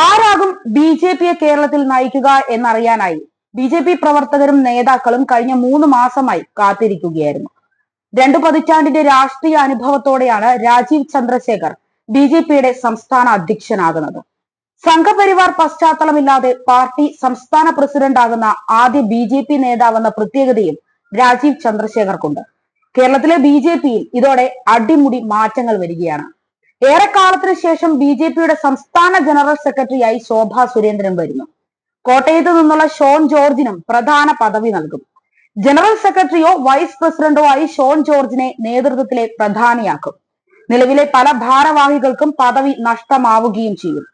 ആരാകും B J പിയെ കേരളത്തിൽ നയിക്കുക എന്നറിയാനായി ബി ജെ പി പ്രവർത്തകരും നേതാക്കളും കഴിഞ്ഞ മൂന്ന് മാസമായി കാത്തിരിക്കുകയായിരുന്നു. രണ്ടു പതിറ്റാണ്ടിന്റെ രാഷ്ട്രീയ അനുഭവത്തോടെയാണ് രാജീവ് ചന്ദ്രശേഖർ ബി ജെ പിയുടെ സംസ്ഥാന അധ്യക്ഷനാകുന്നത്. സംഘപരിവാർ പശ്ചാത്തലമില്ലാതെ പാർട്ടി സംസ്ഥാന പ്രസിഡന്റാകുന്ന ആദ്യ ബി ജെ പി നേതാവെന്ന പ്രത്യേകതയും രാജീവ് ചന്ദ്രശേഖർക്കുണ്ട്. കേരളത്തിലെ ബി ജെ പിയിൽ ഇതോടെ അടിമുടി മാറ്റങ്ങൾ വരികയാണ്. ഏറെക്കാലത്തിന് ശേഷം ബി ജെ പിയുടെ സംസ്ഥാന ജനറൽ സെക്രട്ടറിയായി ശോഭ സുരേന്ദ്രൻ വരുന്നു. കോട്ടയത്ത് നിന്നുള്ള ഷോൺ ജോർജിനും പ്രധാന പദവി നൽകും. ജനറൽ സെക്രട്ടറിയോ വൈസ് പ്രസിഡന്റോ ആയി ഷോൺ ജോർജിനെ നേതൃത്വത്തിലെ പ്രധാനിയാക്കും. നിലവിലെ പല ഭാരവാഹികൾക്കും പദവി നഷ്ടമാവുകയും ചെയ്യും.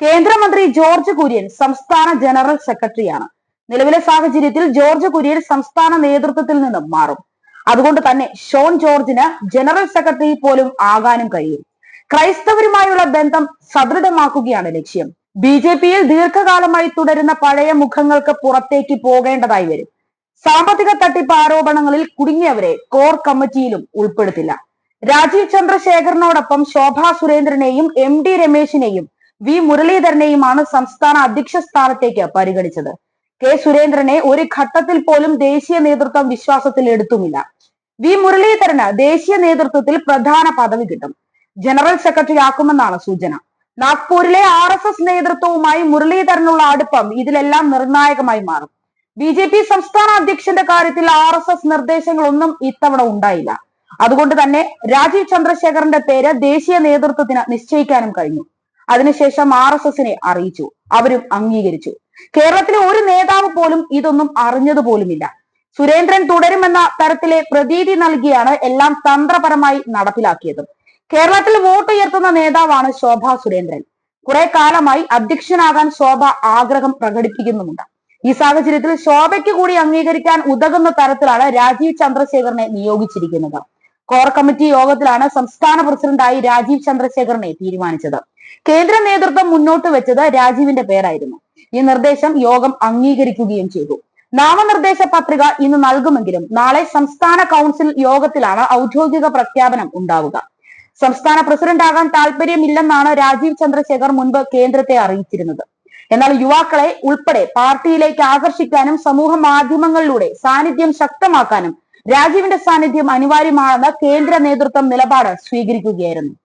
കേന്ദ്രമന്ത്രി ജോർജ് കുര്യൻ സംസ്ഥാന ജനറൽ സെക്രട്ടറിയാണ്. നിലവിലെ സാഹചര്യത്തിൽ ജോർജ് കുര്യൻ സംസ്ഥാന നേതൃത്വത്തിൽ നിന്നും മാറും. അതുകൊണ്ട് തന്നെ ഷോൺ ജോർജിന് ജനറൽ സെക്രട്ടറി പോലും ആകാനും കഴിയും. ക്രൈസ്തവരുമായുള്ള ബന്ധം സദൃഢമാക്കുകയാണ് ലക്ഷ്യം. ബി ജെ പിയിൽ ദീർഘകാലമായി തുടരുന്ന പഴയ മുഖങ്ങൾക്ക് പുറത്തേക്ക് പോകേണ്ടതായി വരും. സാമ്പത്തിക തട്ടിപ്പ് ആരോപണങ്ങളിൽ കുടുങ്ങിയവരെ കോർ കമ്മിറ്റിയിലും ഉൾപ്പെടുത്തില്ല. രാജീവ് ചന്ദ്രശേഖരനോടൊപ്പം ശോഭാ സുരേന്ദ്രനെയും എം ഡി രമേശിനെയും വി മുരളീധരനെയുമാണ് സംസ്ഥാന അധ്യക്ഷ സ്ഥാനത്തേക്ക് പരിഗണിച്ചത്. കെ സുരേന്ദ്രനെ ഒരു ഘട്ടത്തിൽ പോലും ദേശീയ നേതൃത്വം വിശ്വാസത്തിൽ എടുത്തുമില്ല. വി മുരളീധരന് ദേശീയ നേതൃത്വത്തിൽ പ്രധാന പദവി കിട്ടും. ജനറൽ സെക്രട്ടറി ആക്കുമെന്നാണ് സൂചന. നാഗ്പൂരിലെ ആർ എസ് എസ് നേതൃത്വവുമായി മുരളീധരനുള്ള അടുപ്പം ഇതിലെല്ലാം നിർണായകമായി മാറും. ബി ജെ പി സംസ്ഥാന അധ്യക്ഷന്റെ കാര്യത്തിൽ ആർ എസ് എസ് നിർദ്ദേശങ്ങളൊന്നും ഇത്തവണ ഉണ്ടായില്ല. അതുകൊണ്ട് തന്നെ രാജീവ് ചന്ദ്രശേഖറിന്റെ പേര് ദേശീയ നേതൃത്വത്തിന് നിശ്ചയിക്കാനും കഴിഞ്ഞു. അതിനുശേഷം ആർ എസ് എസിനെ അറിയിച്ചു. അവരും അംഗീകരിച്ചു. കേരളത്തിലെ ഒരു നേതാവ് പോലും ഇതൊന്നും അറിഞ്ഞതുപോലുമില്ല സുരേന്ദ്രൻ തുടരുമെന്ന തരത്തിലെ പ്രതീതി നൽകിയാണ് എല്ലാം തന്ത്രപരമായി നടപ്പിലാക്കിയത്. കേരളത്തിൽ വോട്ട് ഉയർത്തുന്ന നേതാവാണ് ശോഭ സുരേന്ദ്രൻ. കുറെ കാലമായി അധ്യക്ഷനാകാൻ ശോഭ ആഗ്രഹം പ്രകടിപ്പിക്കുന്നുമുണ്ട്. ഈ സാഹചര്യത്തിൽ ശോഭയ്ക്ക് കൂടി അംഗീകരിക്കാൻ ഉതകുന്ന തരത്തിലാണ് രാജീവ് ചന്ദ്രശേഖരനെ നിയോഗിച്ചിരിക്കുന്നത്. കോർ കമ്മിറ്റി യോഗത്തിലാണ് സംസ്ഥാന പ്രസിഡന്റായി രാജീവ് ചന്ദ്രശേഖരനെ തീരുമാനിച്ചത്. കേന്ദ്ര നേതൃത്വം മുന്നോട്ട് വെച്ചത് രാജീവിന്റെ പേരായിരുന്നു. ഈ നിർദ്ദേശം യോഗം അംഗീകരിക്കുകയും ചെയ്തു. നാമനിർദ്ദേശ പത്രിക ഇന്ന് നൽകുമെങ്കിലും നാളെ സംസ്ഥാന കൗൺസിൽ യോഗത്തിലാണ് ഔദ്യോഗിക പ്രഖ്യാപനം ഉണ്ടാവുക. സംസ്ഥാന പ്രസിഡന്റ് ആകാൻ താല്പര്യമില്ലെന്നാണ് രാജീവ് ചന്ദ്രശേഖർ മുൻപ് കേന്ദ്രത്തെ അറിയിച്ചിരുന്നത്. എന്നാൽ യുവാക്കളെ ഉൾപ്പെടെ പാർട്ടിയിലേക്ക് ആകർഷിക്കാനും സമൂഹ മാധ്യമങ്ങളിലൂടെ സാന്നിധ്യം ശക്തമാക്കാനും രാജീവിന്റെ സാന്നിധ്യം അനിവാര്യമാണെന്ന് കേന്ദ്ര നേതൃത്വം നിലപാട് സ്വീകരിക്കുകയായിരുന്നു.